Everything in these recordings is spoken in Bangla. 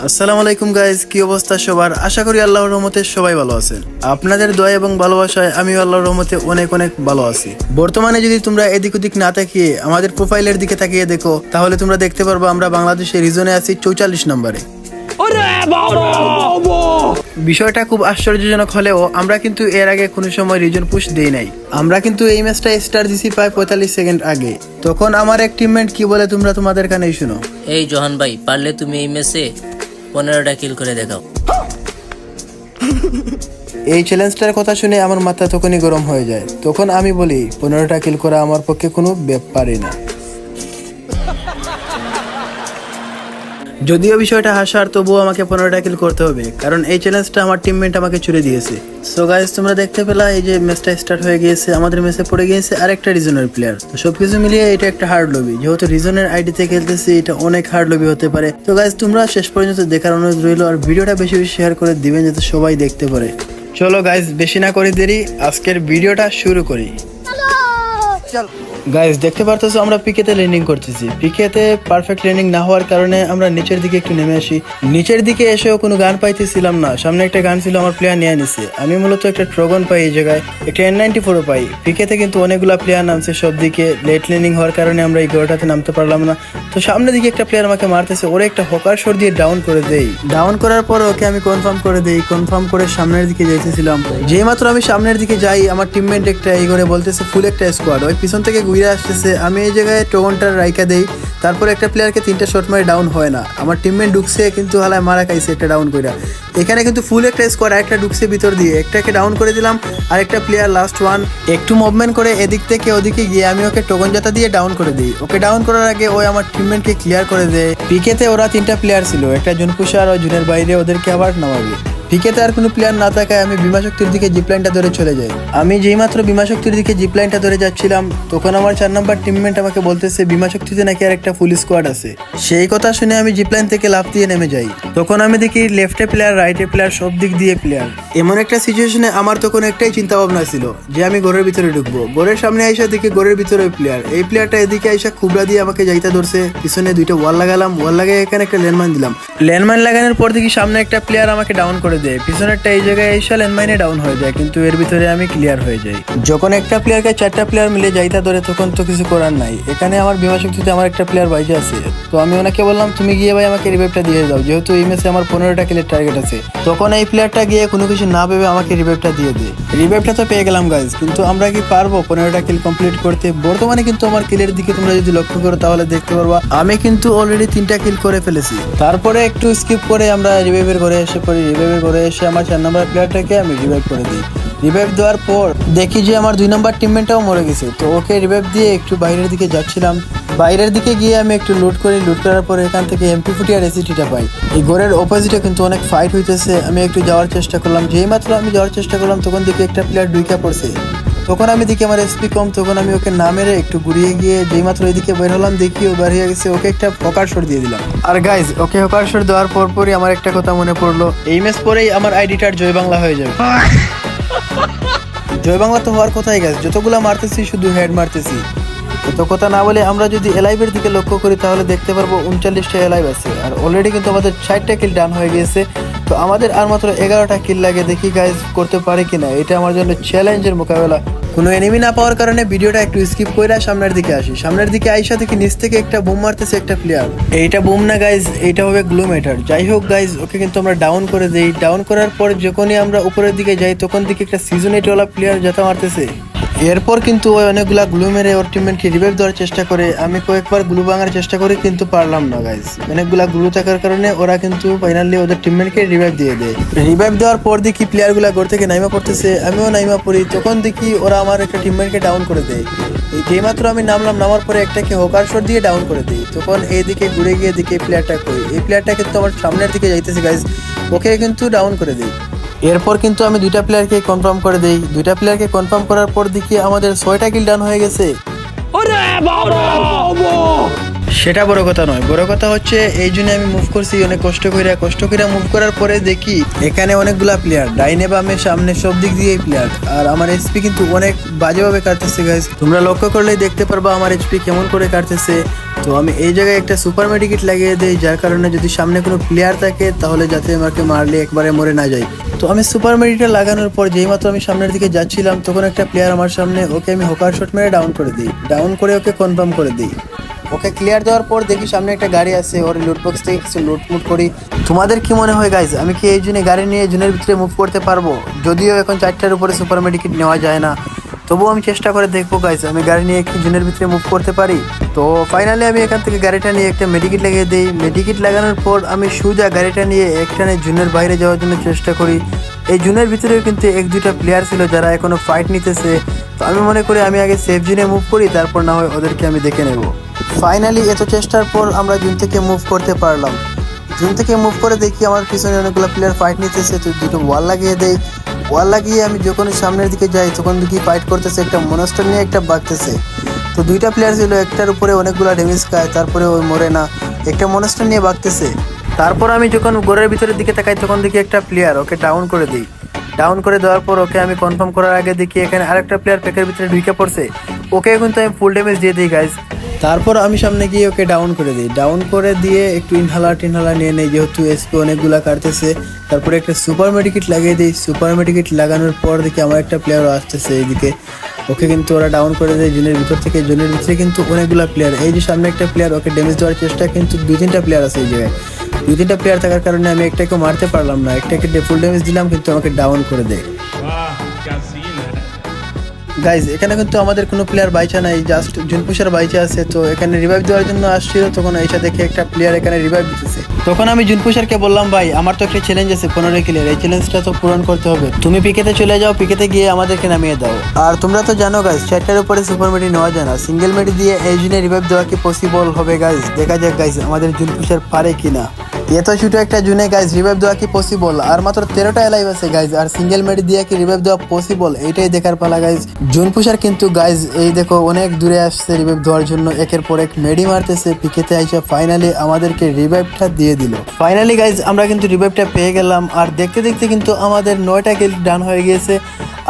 আসসালামু আলাইকুম গাইজ কি অবস্থা সবার? আশা করি আল্লাহর রহমতে সবাই ভালো আছেন। আপনাদের দয়া এবং ভালোবাসায় আমিও আল্লাহর রহমতে অনেক অনেক ভালো আছি। বর্তমানে যদি তোমরা এদিক ওদিক না তাকিয়ে আমাদের প্রোফাইলের দিকে তাকিয়ে দেখো তাহলে তোমরা দেখতে পারব আমরা বাংলাদেশের রিজনে আছি চৌচল্লিশ নম্বরে। বিষয়টা খুব আশ্চর্যজনক হলেও আমরা কিন্তু এর আগে কোনো সময় রিজন পুশ দেই নাই। আমরা কিন্তু এই ম্যাচটা স্টার দিছি প্রায় পঁয়তাল্লিশ সেকেন্ড আগে। তখন আমার এক টিমমেট কি বলে তোমরা তোমাদের কানেই শুনো। এই জহান ভাই পারলে তুমি এই ম্যাচে পনেরোটা কিল করে দেখাও। এই চ্যালেঞ্জটার কথা শুনে আমার মাথা তখনই গরম হয়ে যায়। তখন আমি বলি, পনেরোটা কিল করা আমার পক্ষে কোনো ব্যাপারই না। যদিও বিষয়টা হাসার তবুও আমাকে পনেরোটা কিল করতে হবে কারণ এই চ্যালেঞ্জটা আমার টিমমেট আমাকে ছুড়ে দিয়েছে। সো গাইজ তোমরা দেখতে পেলা এই যে ম্যাচটা স্টার্ট হয়ে গিয়েছে আমাদের ম্যাচে পড়ে গিয়েছে আরেকটা রিজনের প্লেয়ার তো সবকিছু মিলিয়ে এটা একটা হার্ড লবি যেহেতু রিজনের আইডিতে খেলতেছি এটা অনেক হার্ড লবি হতে পারে। তো গাইজ তোমরা শেষ পর্যন্ত দেখার অনুরোধ রইল আর ভিডিওটা বেশি বেশি শেয়ার করে দিবেন যাতে সবাই দেখতে পারে। চলো গাইজ বেশি না করে দেরি আজকের ভিডিওটা শুরু করি। গাইজ দেখতে পারতেছো, আমরা পিকেতে ল্যান্ডিং করতেছি। পিকেতে পারফেক্ট ল্যান্ডিং না হওয়ার কারণে আমরা নিচের দিকে একটু নেমে আসি। নিচের দিকে এসেও কোনো গান পাইতেছিলাম না। সামনে একটা গান ছিল, আমার প্লেয়ার নিয়ে নিছে। আমি মূলত একটা ট্রগন পাই এই জায়গায়। একটা এন নাইনটি ফোরও পাই। পিকেতে কিন্তু অনেকগুলা প্লেয়ার নামছে, সব দিকে লেট ল্যান্ডিং হওয়ার কারণে আমরা এই গোড়াটাতে নামতে পারলাম না। তো সামনের দিকে একটা প্লেয়ার আমাকে মারতেছে, ওরে একটা হকার শট দিয়ে ডাউন করে দেই। ডাউন করার পর ওকে আমি কনফার্ম করে দেই। কনফার্ম করে সামনের দিকে যাইতেছিলাম। যেই মাত্র আমি সামনের দিকে যাই, আমার টিমমেট একটা এই করে বলতেছে ফুল একটা স্কোয়াড ওই পিছন থেকে ঘুরে আসতেছে, আমি এই জায়গায় টোগনটার রাইকা দেই, তারপর একটা প্লেয়ারকে তিনটা শট মারে ডাউন হয় না। আমার টিমমেট ঢুকছে, কিন্তু হালায় মারা খাইছে একটা ডাউন কইরা। এখানে কিন্তু ফুল একটা স্কোয়াড একটা ঢুকছে ভিতর দিয়ে। একটাকে ডাউন করে দিলাম আর একটা প্লেয়ার লাস্ট ওয়ান একটু মুভমেন্ট করে এদিক থেকে ওদিকে গিয়ে আমি ওকে টোকন জাতা দিয়ে ডাউন করে দিই। ওকে ডাউন করার আগে ওই আমার টিমমেটকে ক্লিয়ার করে দেয়। পিকেতে ওরা তিনটা প্লেয়ার ছিল, একটা জুনকুশার ও জুনের বাইরে ওদেরকে আবার নামাবে। পিকেতে আর কোনো প্লেয়ার না থাকায় আমি বিমা শক্তির দিকে জিপ লাইনটা ধরে চলে যাই। আমি যেই মাত্র বিমা শক্তির দিকে জিপ লাইনটা ধরে যাচ্ছিলাম, তখন আমার চার নম্বর টিমমেট আমাকে বলতেছে, বিমা শক্তিতে নাকি আর একটা ফুল স্কোয়াড আছে। সেই কথা শুনে আমি জিপ লাইন থেকে লাফ দিয়ে নেমে যাই। তখন আমি দেখি লেফটে প্লেয়ার রাইটে প্লেয়ার সব দিক দিয়ে প্লেয়ার এমন একটা সিচুয়েশনে আমার তখন একটাই চিন্তা ভাবনা ছিল যে আমি ঘরের ভিতরে ঢুকবো। ঘরের সামনে আইসা দেখি ঘরের ভিতরে প্লেয়ার এই প্লেয়ারটা এদিকে আইসা খুবরা দিয়ে আমাকে যাইতে ধরছে। পিছনে দুইটা ওয়াল লাগালাম। ওয়াল লাগিয়ে এখানে একটা ল্যান্ডমাইন দিলাম। ল্যান্ডমাইন লাগানোর পর দেখি সামনে একটা প্লেয়ার আমাকে ডাউন করে দেয় পিছনেরটা এই জায়গায় এসে ল্যান্ডমাইনে ডাউন হয়ে যায়, কিন্তু এর ভিতরে আমি ক্লিয়ার হয়ে যাই। যখন একটা প্লেয়ারকে চারটা প্লেয়ার মিলে যাইতা ধরে, তখন তো কিছু করার নাই। এখানে আমার বিমা শক্তিতে আমার একটা প্লেয়ার বাইজে আছে। তো আমি ওনাকে বললাম, তুমি গিয়ে ভাই আমাকে রিভাইভটা দিয়ে দাও। যেহেতু এই ম্যাচে আমার পনেরোটা কিলের টার্গেট আছে। তখন এই প্লেয়ারটা গিয়ে কোনো কিছু না ভেবে আমাকে রিভাইভটা দিয়ে দেয়। রিভাইভটা তো পেয়ে গেলাম গাইজ কিন্তু আমরা কি পারব? পনেরোটা কিল কমপ্লিট করতে। বর্তমানে কিন্তু আমার কিলের দিকে তোমরা যদি লক্ষ্য করো, তাহলে দেখতে পারবা, আমি কিন্তু অলরেডি তিনটা কিল করে ফেলেছি। তারপরে একটু স্কিপ করে আমরা রিভাইভের ঘরে এসে পড়ি। রিভাইভের ঘরে এসে আমার চার নম্বর প্লেয়ারটাকে আমি রিভাইভ করে দিই। রিভাইভ দেওয়ার পর দেখি যে আমার দুই নম্বর টিমমেটটাও মরে গেছে। তো ওকে রিভাইভ দিয়ে একটু বাইরের দিকে যাচ্ছিলাম। বাইরের দিকে গিয়ে আমি একটু লুট করি। লুট করার পর এখান থেকে এমপি ফুটি আর এসিটিটা পাই। এই ঘরের অপোজিটে কিন্তু অনেক ফাইট হইতেছে। আমি একটু যাওয়ার চেষ্টা করলাম। যেই মাত্র আমি যাওয়ার চেষ্টা করলাম, তখন দেখি একটা প্লেয়ার ডুইকা পড়ছে। তখন আমি দেখি আমার এসপি কম তখন আমি ওকে না মেরে একটু ঘুরিয়ে গিয়ে যেই মাত্র এদিকে বের হলাম দেখি ও বের হয়ে গেছে ওকে একটা হকার শট দিয়ে দিলাম। আর গাইজ ওকে হকার শট দেওয়ার পর পরই আমার একটা কথা মনে পড়ল। এই ম্যাচ পরেই আমার আইডিটার জয় বাংলা হয়ে যাবে। জয় বাংলা তো হওয়ার কথাই গেছে যতগুলা মারতেছি শুধু হেড মারতেছি। এত কথা না বলে আমরা যদি এলাইভের দিকে লক্ষ্য করি তাহলে দেখতে পারব উনচল্লিশটা এলাইভ আছে। আর অলরেডি কিন্তু আমাদের ষাটটা কিল ডান হয়ে গিয়েছে। তো আমাদের আর মাত্র এগারোটা কিল লাগে, দেখি গাইজ করতে পারে কিনা। এটা আমার জন্য চ্যালেঞ্জের মোকাবেলা। কোনো এনিমি না পাওয়ার কারণে ভিডিওটা একটু স্কিপ করে সামনের দিকে আসি। সামনের দিকে আইসা দেখি নিচ থেকে একটা বুম মারতেছে একটা প্লেয়ার এইটা বুম না গাইজ এইটা হবে গ্লু মেটার যাই হোক গাইজ ওকে কিন্তু আমরা ডাউন করে দেই। ডাউন করার পর যখনই আমরা উপরের দিকে যাই, তখন দিকে একটা সিজন এইটওয়ালা প্লেয়ার যেটা মারতেছে। এরপর কিন্তু ওই অনেকগুলা গ্লু মেরে ওর টিমমেটকে রিভাইভ দেওয়ার চেষ্টা করে। আমি কয়েকবার গ্লু ভাঙার চেষ্টা করি, কিন্তু পারলাম না গাইজ অনেকগুলা গ্লু থাকার কারণে ওরা কিন্তু ফাইনালি ওদের টিমমেটকে রিভাইভ দিয়ে দেয়। রিভাইভ দেওয়ার পর দেখি প্লেয়ারগুলা ঘর থেকে নাইমা পড়তেছে, আমিও নাইমা পড়ি। তখন দেখি ওরা আমার একটা টিমমেটকে ডাউন করে দেয়। এই যেইমাত্র আমি নামলাম, নামার পরে একটাকে হোকার শট দিয়ে ডাউন করে দিই তখন এইদিকে ঘুরে গিয়ে দিকে প্লেয়ারটা করি এই প্লেয়ারটা কিন্তু আমার সামনের দিকে যাইতেছে গাইজ ওকে কিন্তু ডাউন করে দিই এরপর কিন্তু আমি দুইটা প্লেয়ারকে কনফার্ম করে দেই। দুইটা প্লেয়ারকে কনফার্ম করার পর দেখি আমাদের ছয়টা কিল ডান হয়ে গেছে। সেটা বড় কথা নয়। বড় কথা হচ্ছে, এই জন্য আমি মুভ করছি, অনেক কষ্ট করে কষ্ট করে মুভ করার পরে দেখি এখানে অনেকগুলা প্লেয়ার ডাইনে বামে, সামনে সব দিক দিয়েই প্লেয়ার আর আমার এইচপি কিন্তু অনেক বাজেভাবে কাটতেছে গাইজ তোমরা লক্ষ্য করলেই দেখতে পারবা আমার এইচপি কেমন করে কাটতেছে। তো আমি এই জায়গায় একটা সুপার মেডিকেট লাগিয়ে দিই, যার কারণে যদি সামনে কোনো প্লেয়ার থাকে, তাহলে যাতে আমাকে মারলে একবারে মরে না যায়। তো আমি সুপার মেডিকেট লাগানোর পর যেই মাত্র আমি সামনের দিকে যাচ্ছিলাম, তখন একটা প্লেয়ার আমার সামনে ওকে আমি হোকার শট মেরে ডাউন করে দিই। ডাউন করে ওকে কনফার্ম করে দিই। ওকে ক্লিয়ার দেওয়ার পর দেখি সামনে একটা গাড়ি আছে, ওর লুটবক্স থেকে কিছু লুটমুট করি। তোমাদের কি মনে হয় গাইজ আমি কি এই জন্য গাড়ি নিয়ে জুনের ভিতরে মুভ করতে পারব? যদিও এখন চারটার উপরে সুপার মেডিকেট নেওয়া যায় না। তবুও আমি চেষ্টা করে দেখব গাইজ আমি গাড়ি নিয়ে একটু জুনের ভিতরে মুভ করতে পারি? তো ফাইনালি আমি এখান থেকে গাড়িটা নিয়ে একটা মেডিকেট লাগিয়ে দিই। মেডিকেট লাগানোর পর আমি সুজা গাড়িটা নিয়ে একটানে জুনের বাইরে যাওয়ার জন্য চেষ্টা করি। এই জুনের ভিতরেও কিন্তু এক দুটা প্লেয়ার ছিল যারা এখনও ফাইট নিতেছে। তো আমি মনে করি আমি আগে সেফ জুনে মুভ করি, তারপর না হয় ওদেরকে আমি দেখে নেব। ফাইনালি এত চেষ্টার পর আমরা জুন থেকে মুভ করতে পারলাম। জুন থেকে মুভ করে দেখি আমার পিছনে অনেকগুলো প্লেয়ার ফাইট নিতেছে, তো দুটো ওয়াল লাগিয়ে দেই। ওয়াল লাগিয়ে আমি যখন সামনের দিকে যাই, তখন দেখি ফাইট করতেছে একটা মনস্টার নিয়ে একটা বাগতেছে তো দুইটা প্লেয়ার ছিল, একটার উপরে অনেকগুলো ড্যামেজ খায়, তারপরে ওই মরে না। একটা মনস্টার নিয়ে বাগতেছে তারপর আমি যখন গোড়ের ভিতরের দিকে তাকাই, তখন দেখি একটা প্লেয়ার ওকে ডাউন করে দিই। ডাউন করে দেওয়ার পর ওকে আমি কনফার্ম করার আগে দেখি এখানে আরেকটা প্লেয়ার প্যাকের ভিতরে ঢুকে পড়ছে। ওকে কিন্তু আমি ফুল ড্যামেজ দিয়ে দিই গাইজ তারপর আমি সামনে গিয়ে ওকে ডাউন করে দিই। ডাউন করে দিয়ে একটু ইনহালার টিনহালার নিয়ে নেই, যেহেতু এসপি অনেকগুলো কাটতেছে। তারপরে একটা সুপার মেডিকেট লাগিয়ে দিই। সুপার মেডিকেট লাগানোর পর দেখি আমার একটা প্লেয়ারও আসতেছে এইদিকে। ওকে কিন্তু ওরা ডাউন করে দেয় জুনের ভিতর থেকে। জুনের ভিতরে কিন্তু অনেকগুলো প্লেয়ার এই যে সামনে একটা প্লেয়ার ওকে ড্যামেজ দেওয়ার চেষ্টা কিন্তু দুই তিনটা প্লেয়ার আছে এই জায়গায়। দুই তিনটা প্লেয়ার থাকার কারণে আমি একটাকে মারতে পারলাম না। একটাকে ফুল ড্যামেজ দিলাম, কিন্তু আমাকে ডাউন করে দেয়। গাইজ এখানে কিন্তু আমাদের কোনো প্লেয়ার বাইচা নাই জাস্ট জুনপুষার বাইচা আছে, তো এখানে রিভাইভ দেওয়ার জন্য আসছিল, তখন এসে দেখে একটা প্লেয়ার এখানে রিভাইভ দিতেছে। তখন আমি জুনপুষারকে বললাম, ভাই, আমার তো একটা চ্যালেঞ্জ আছে, পনেরো কিলের এই চ্যালেঞ্জটা তো পূরণ করতে হবে। তুমি পিকেতে চলে যাও পিকেতে গিয়ে আমাদেরকে নামিয়ে দাও। আর তোমরা তো জানো গাইজ চারটার উপরে সুপার মেডি নেওয়া যায় না। সিঙ্গেল মেডি দিয়ে এই জুনে রিভাইভ দেওয়া কি পসিবল হবে গাইজ দেখা যাক গাইজ আমাদের জুনপুষার পারে কিনা। এত ছোট একটা জুনে গাইজ রিভাইভ দেওয়া কি পসিবল আর মাত্র তেরোটা এলাইভ আছে গাইজ আর সিঙ্গেল মেডি দিয়ে কি রিভাইভ দেওয়া পসিবল এইটাই দেখার পালা গাইজ জুন পুষার কিন্তু গাইজ এই দেখো, অনেক দূরে আসছে রিভাইভ দেওয়ার জন্য। একের পর এক মেডি মারতেছে, পিকেতে আইসা ফাইনালি আমাদেরকে রিভাইভটা দিয়ে দিল। ফাইনালি গাইজ আমরা কিন্তু রিভাইভটা পেয়ে গেলাম। আর দেখতে দেখতে কিন্তু আমাদের নয়টা কিল ডান হয়ে গিয়েছে।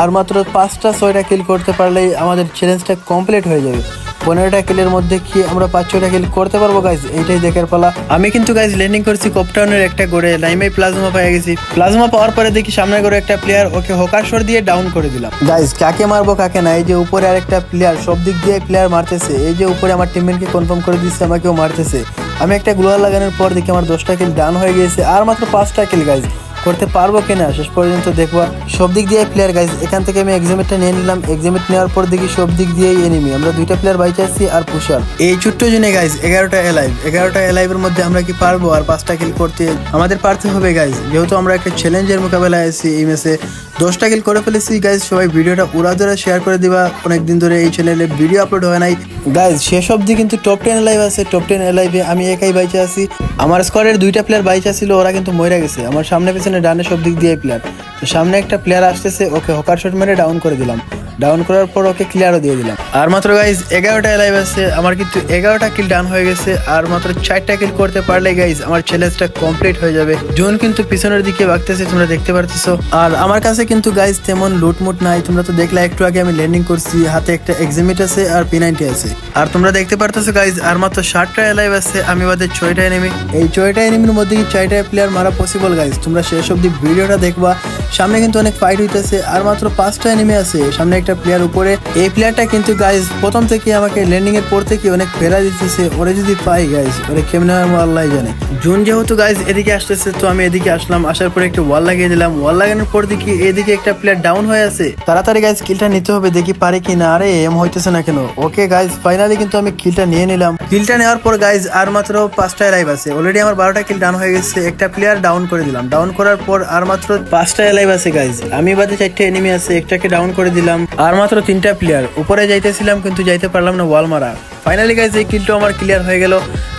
আর মাত্র পাঁচটা, ছয়টা কিল করতে পারলেই আমাদের চ্যালেঞ্জটা কমপ্লিট হয়ে যাবে। পনেরোটা কিলের মধ্যে কি আমরা পাঁচ ছয়টা কিল করতে পারব গাইজ এইটাই দেখার পালা। আমি কিন্তু গাইজ ল্যান্ডিং করছি কপটাউনের একটা গড়ে লাইমে প্লাজমা পেয়ে গেছি। প্লাজমা পাওয়ার পরে দেখি সামনে করে একটা প্লেয়ার ওকে হোকার শট দিয়ে ডাউন করে দিলাম। গাইজ কাকে মারবো, কাকে না? এই যে উপরে আরেকটা প্লেয়ার সব দিক দিয়ে প্লেয়ার মারতেছে। এই যে উপরে আমার টিমমেটকে কনফার্ম করে দিচ্ছে, আমাকেও মারতেছে। আমি একটা গ্লোয়ার লাগানোর পর দেখি আমার দশটা কিল ডাউন হয়ে গিয়েছে, আর মাত্র পাঁচটা কিল গাইজ করতে পারব কিনা, শেষ পর্যন্ত দেখব। সব দিক দিয়ে প্লেয়ার গাইজ এখান থেকে আমি এক্সামেটটা নিয়ে নিলাম। এক্সামেট নেওয়ার পর দেখি সব দিক দিয়েই এনিমি আমরা দুইটা প্লেয়ার বাইচে আছি আর পুষার এই ছোট্ট জনে গাইজ এগারোটা এলাইভ এগারোটা এলাইভের মধ্যে আমরা কি পারব? আর পাঁচটা কিল করতে আমাদের পারতে হবে গাইজ যেহেতু আমরা একটা চ্যালেঞ্জের মোকাবেলায় আছি এই ম্যাচে দশটা কিল করে ফেলেছি গাইজ সবাই ভিডিওটা উড়া ধরে শেয়ার করে দিবা। অনেকদিন ধরে এই চ্যানেলে ভিডিও আপলোড হয় নাই। গাইজ শেষ অবধি কিন্তু টপ টেন লাইভ আছে। টপ টেন লাইভে আমি একাই বাইচে আছি। আমার স্কোয়াডের দুইটা প্লেয়ার বাইচে ছিল, ওরা কিন্তু মরে গেছে। আমার সামনে পেছনে ডানে সব দিক দিয়ে প্লেয়ার তো সামনে একটা প্লেয়ার আসতেছে, ওকে হকার শট মেরে ডাউন করে দিলাম। ডাউন করার পর ওকে ক্লিয়ারও দিয়ে দিলাম। আর মাত্র গাইজ এগারোটা লাইভ আছে। আমার কিন্তু এগারোটা কিল ডাউন হয়ে গেছে। আর মাত্র চারটা কিল করতে পারলে গাইজ আমার চ্যালেঞ্জটা কমপ্লিট হয়ে যাবে। জোন কিন্তু পিছনের দিকে বাগতেছে তোমরা দেখতে পারতেছো। আর আমার কাছে কিন্তু গাইজ তেমন লুটমুট নাই। তোমরা তো দেখলে, একটু আগে আমি ল্যান্ডিং করছি। হাতে একটা এক্সিমিট আছে আর পি নাইনটি আছে। আর তোমরা দেখতে পারতেছো গাইজ আর মাত্র ষাটটা লাইভ আছে। আমি বাদে ছয়টা এনিমি এই ছয়টা এনিমির মধ্যে কি চারটা প্লেয়ার মারা পসিবল গাইজ তোমরা শেষ অব্দি ভিডিওটা দেখবা। সামনে কিন্তু অনেক ফাইট হইতেছে। আর মাত্র পাঁচটা এনিমি আছে। সামনে একটা প্লেয়ার উপরে। এই প্লেয়ারটা কিন্তু গাইজ প্রথম থেকে আমাকে ল্যান্ডিং এর পর থেকে অনেক ফেরা দিতেছে। ওরে যদি পাই গাইজ ওরে কেমনে আমার আল্লাহ জানে। জুন যেহেতু গাইজ এদিকে আসতেছে, তো আমি এদিকে আসলাম। আসার পরে একটা ওয়াল লাগিয়ে দিলাম। ওয়াল লাগানোর পর দেখি এদিকে একটা প্লেয়ার ডাউন হয়ে আছে। তাড়াতাড়ি গাইজ কিলটা নিতে হবে, দেখি পারে কি না আরে, এম হইতেছে না কেন? ওকে গাইজ ফাইনালি কিন্তু আমি কিলটা নিয়ে নিলাম। কিলটা নেওয়ার পর গাইজ আর মাত্র পাঁচটা লাইভ আছে। অলরেডি আমার বারোটা কিল ডাউন হয়ে গেছে। একটা প্লেয়ার ডাউন করে দিলাম। ডাউন করার পর আর মাত্র পাঁচটা লাইভ আছে গাইজ আমি বাদে চারটে এনিমি আছে, একটাকে ডাউন করে দিলাম। আর মাত্র তিনটা প্লেয়ার উপরে যাইতেছিলাম, কিন্তু যাইতে পারলাম না ওয়াল মারা ফাইনালি গাইজ এই কিলটা আমার ক্লিয়ার হয়ে গেল।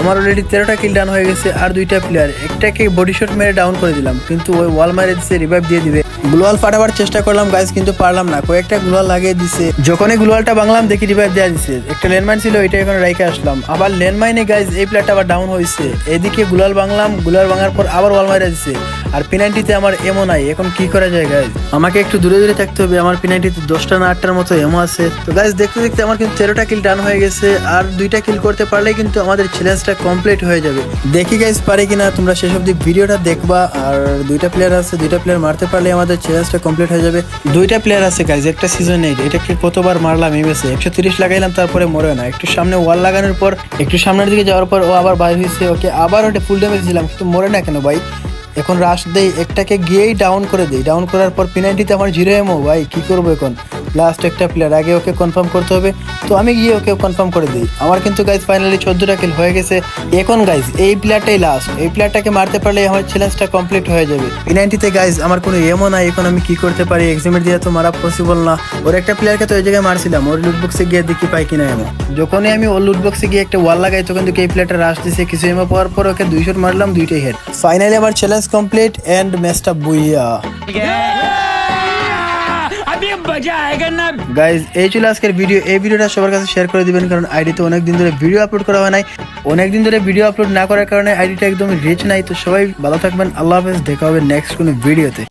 আমার অলরেডি তেরোটা কিল ডাউন হয়ে গেছে আর দুইটা প্লেয়ার একটাকে বডি শট মেরে ডাউন করে দিলাম, কিন্তু ওই ওয়াল মারে দিচ্ছে রিভাইভ দিয়ে দিবে। গ্লোয়াল ফাটাবার চেষ্টা করলাম গাইজ কিন্তু পারলাম না। কয়েকটা গ্লোয়াল লাগিয়ে দিছে। যখনই গ্লোয়ালটা বাংলাম দেখি রিভাইভ দেওয়া দিছে। একটা ল্যান্ডমাইন ছিল এটা এখন রাইকে আসলাম। আবার ল্যান্ডমাইনে গাইজ এই প্লেয়ারটা আবার ডাউন হয়েছে। এদিকে গ্লোয়াল বাংলাম গ্লোয়াল ভাঙার পর আবার ওয়াল মারা দিছে। আর পিনাইটিতে আমার এমো নাই। এখন কি করা যায় গাইজ আমাকে একটু দূরে দূরে থাকতে হবে। আমার পিনাইটিতে দশটা না আটটার মতো এমো আছে। তো গাইজ দেখতে দেখতে আমার কিন্তু তেরোটা কিল ডান হয়ে গেছে। আর দুইটা কিল করতে পারলে কিন্তু আমাদের চ্যালেঞ্জটা কমপ্লিট হয়ে যাবে। দেখি গাইজ পারে কিনা? তোমরা শেষ অব্দি ভিডিওটা দেখবা। আর দুইটা প্লেয়ার আছে, দুইটা প্লেয়ার মারতে পারলে আমাদের চ্যালেঞ্জটা কমপ্লিট হয়ে যাবে। দুইটা প্লেয়ার আছে গাইজ একটা সিজন এটাকে কতবার মারলাম এমএসে একশো তিরিশ লাগাইলাম, তারপরে মরে না। একটু সামনে ওয়াল লাগানোর পর, একটু সামনের দিকে যাওয়ার পর ও আবার বাইর হয়েছে। ওকে, আবার ওটা ফুল ড্যামেজ দিলাম, কিন্তু মরে না কেন ভাই? এখন রাশ দেই, একটাকে গিয়েই ডাউন করে দেই। ডাউন করার পর পেনাল্টিতে আমার জিরো এমও ভাই, কি করব এখন? লাস্ট একটা প্লেয়ার আগে ওকে কনফার্ম করতে হবে। তো আমি গিয়ে ওকে কনফার্ম করে দিই। আমার কিন্তু গাইজ ফাইনালি চোদ্দোটা কিল হয়ে গেছে। এখন গাইজ এই প্লেয়ারটাই লাস্ট এই প্লেয়ারটাকে মারতে পারলে আমার চ্যালেঞ্জটা কমপ্লিট হয়ে যাবে। নাইনটিতে গাইজ আমার কোনো এমও নাই। এখন আমি কি করতে পারি? এক্সামের দিয়ে তো মারা পসিবল না। ওর একটা প্লেয়ারকে তো ওই জায়গায় মারছিলাম। ওর লুটবক্সে গিয়ে দেখি পাই কিনা এমন যখনই আমি ওর লুটবক্সে গিয়ে একটা ওয়াল লাগাই, তখন দেখি এই প্লেয়ারটা রাশ দিছে। কিছু এমও পাওয়ার পর ওকে দুইশোর মারলাম, দুইটাই হেড ফাইনালি আমার চ্যালেঞ্জ কমপ্লিট অ্যান্ড ম্যাচটা বুইয়া। এই আজকের ভিডিও এই সবার কাছে শেয়ার করে দিবেন, কারণ অনেক দিন ধরে ভিডিও আপলোড করা নাই। অনেক দিন ধরে ভিডিও আপলোড না করার কারণে আইডিটা একদম রিচ নাই। তো সবাই ভালো থাকবেন। আল্লাহ হাফেজ। দেখা হবে নেক্সট কোনো ভিডিওতে